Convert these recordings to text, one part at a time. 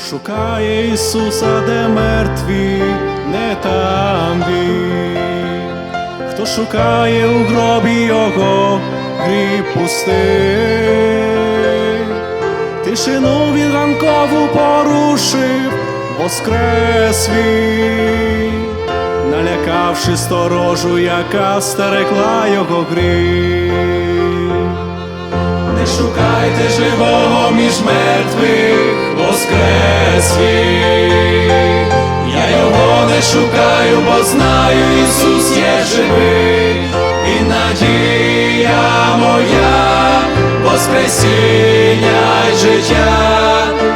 Шукає Ісуса, де мертві, не там він. Хто шукає у гробі Його, гріб пустий. Тишину він ранкову порушив, воскрес він, налякавши сторожу, яка стерегла його гріх. Не шукайте живого між мертвих, воскрес він. Я його не шукаю, бо знаю, Ісус є живий, і надія моя, воскресіння й життя.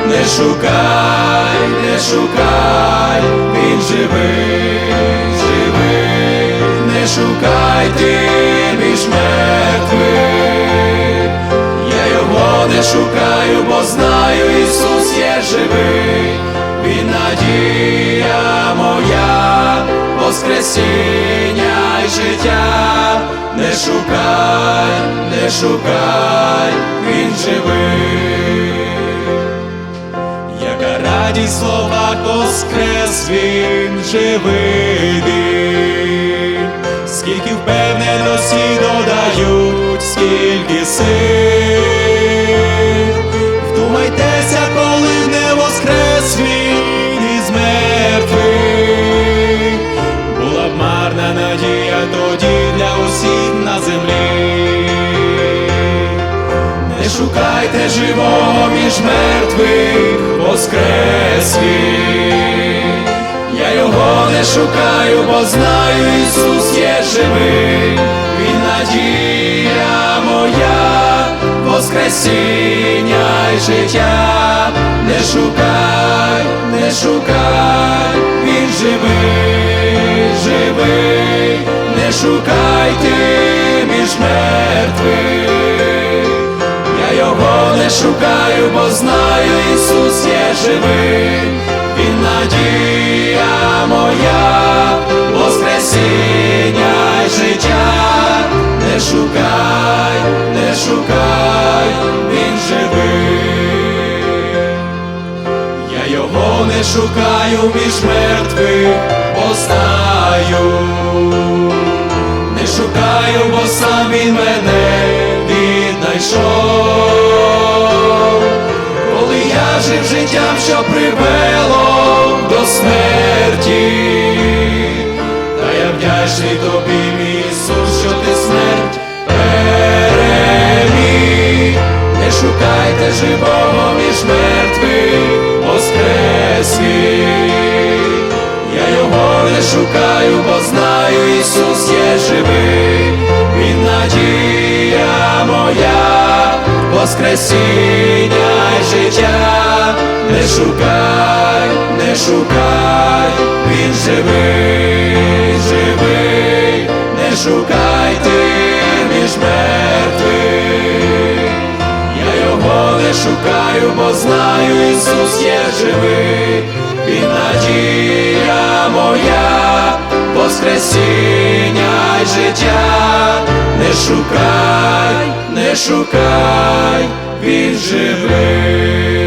Не шукай, не шукай, він живий, живий, не шукай ти між мертвих. Я його не шукаю, бо знаю, Ісус є живий, Воскресіння й життя, не шукай, не шукай, Він живий. Яка радість слова воскрес він живий. Скільки впевненості шукайте живого між мертвих, воскрес він. Я його не шукаю, бо знаю, Ісус є живий, Він надія моя, Воскресіння й життя. Не шукай, не шукай, Він живий, живий, не шукай шукаю, бо знаю, Ісус є живий, Він надія моя, Воскресіння й життя. Не шукай, не шукай, Він живий. Я його не шукаю між мертвих, бо знаю. Не шукаю, бо сам він мене віднайшов. Життям, що привело до смерті, та я вдячний тобі, мій Ісус, що ти смерть переміг. Не шукайте живого між мертвих, воскрес. Я його не шукаю, бо знаю, Ісус є живий, Він надія моя, Воскресіння й життя. Не шукай, не шукай, Він живий, живий, не шукай ти між мертвих. Я його не шукаю, бо знаю, Ісус є живий, Він надія моя, Воскресіння й життя. Не шукай, не шукай, Він живий.